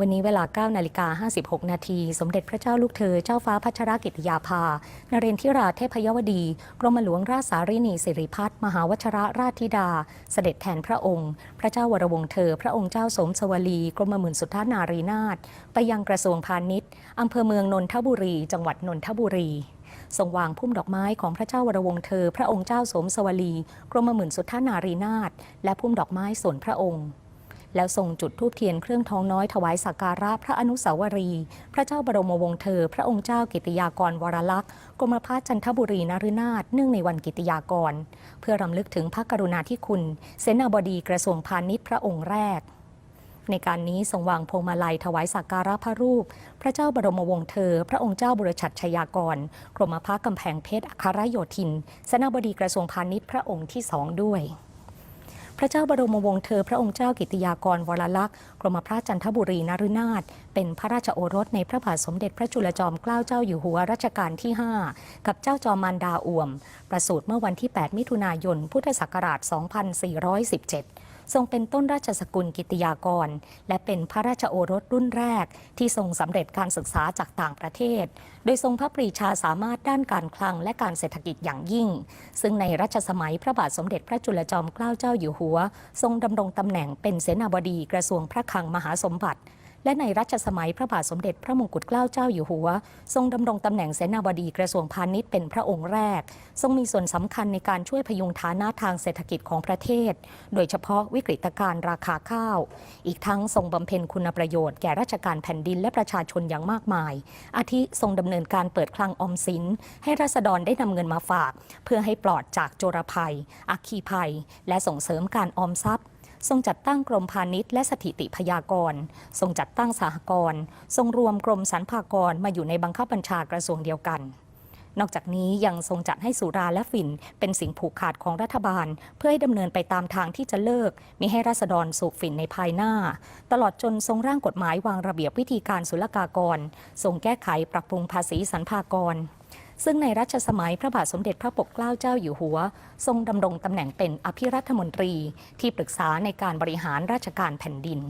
วันนี้เวลา 9 นาฬิกา 56 นาที สมเด็จพระเจ้าลูกเธอ เจ้าฟ้าพัชรกิติยาภา นเรนทิราเทพยวดี กรมหลวงราชสารินีสิริพัฒน์มหาวชรราชธิดา เสด็จแทนพระองค์ พระเจ้าวรวงเธอ พระองค์เจ้าสมสวลี กรมหมื่นสุทธานารีนาถ ไปยังกระทรวงพาณิชย์ อำเภอเมืองนนทบุรี จังหวัดนนทบุรีทรงวางพุ่มดอกไม้ของพระเจ้าวรวงเธอ พระองค์เจ้าสมสวลี กรมหมื่นสุทธานารีนาถ และพุ่มดอกไม้ส่วนพระองค์ แล้วทรงจุดธูปเทียนเครื่องทองน้อยถวายสักการะพระอนุสาวรีย์พระเจ้าบรมวงศ์เธอ พระองค์เจ้ากิติยากรวรลักษณ์กรมพระจันทบุรีนฤนาถเนื่องในวันกิติยากร เพื่อรำลึกถึงพระกรุณาธิคุณ เสนาบดีกระทรวงพาณิชย์พระองค์แรกในการนี้ทรงวางพวงมาลัยถวายสักการะพระรูป พระเจ้าบรมวงศ์เธอ พระองค์เจ้าบุรชัดชยากร กรมพระกำแพงเพชรอัครโยธินเสนาบดีกระทรวงพาณิชย์พระองค์ที่สองด้วย ระเจ้าบรมวงศ์เธอพระองค์เจ้ากิติยากรวรลักษณ์กรมพระจันทบุรีนฤนาถเป็นพระราชโอรสในพระบาทสมเด็จพระจุลจอมเกล้าเจ้าอยู่หัวรัชกาลที่ 5 กับเจ้าจอมมารดาอ่วม ประสูติเมื่อวันที่ 8 มิถุนายน พุทธศักราช 2417 ทรงเป็นต้นราชสกุลกิติยากร และเป็นพระราชโอรสรุ่นแรก ที่ทรงสำเร็จการศึกษาจากต่างประเทศ โดยทรงพระปรีชาสามารถด้านการคลังและการเศรษฐกิจอย่างยิ่ง ซึ่งในรัชสมัยพระบาทสมเด็จพระจุลจอมเกล้าเจ้าอยู่หัว ทรงดำรงตำแหน่งเป็นเสนาบดีกระทรวงพระคลังมหาสมบัติ และในรัชสมัยพระบาทสมเด็จพระมงกุฎเกล้าเจ้าอยู่หัว ทรงดำรงตำแหน่งเสนาบดีกระทรวงพาณิชย์เป็นพระองค์แรก ทรงมีส่วนสำคัญในการช่วยพยุงฐานะทางเศรษฐกิจของประเทศ โดยเฉพาะวิกฤตการณ์ราคาข้าว อีกทั้งทรงบำเพ็ญคุณประโยชน์แก่ราชการแผ่นดินและประชาชนอย่างมากมาย อาทิทรงดำเนินการเปิดคลังออมสิน ให้ราษฎรได้นำเงินมาฝาก เพื่อให้ปลอดจากโจรภัย อัคคีภัย และส่งเสริมการออมทรัพย์ ทรงจัดตั้งกรมพาณิชย์และสถิติพยากร ทรงจัดตั้งสหกรณ์ ทรงรวมกรมสรรพากรมาอยู่ในบังคับบัญชากระทรวงเดียวกัน นอกจากนี้ยังทรงจัดให้สุราและฝิ่นเป็นสิ่งผูกขาดของรัฐบาล เพื่อให้ดำเนินไปตามทางที่จะเลิกมิให้ราษฎรสูบฝิ่นในภายหน้า ตลอดจนทรงร่างกฎหมายวางระเบียบวิธีการศุลกากร ทรงแก้ไขปรับปรุงภาษีสรรพากร ซึ่งในรัชสมัยพระบาทสมเด็จพระปกเกล้าเจ้าอยู่หัว ทรงดำรงตำแหน่งเป็นอภิรัฐมนตรีที่ปรึกษาในการบริหารราชการแผ่นดิน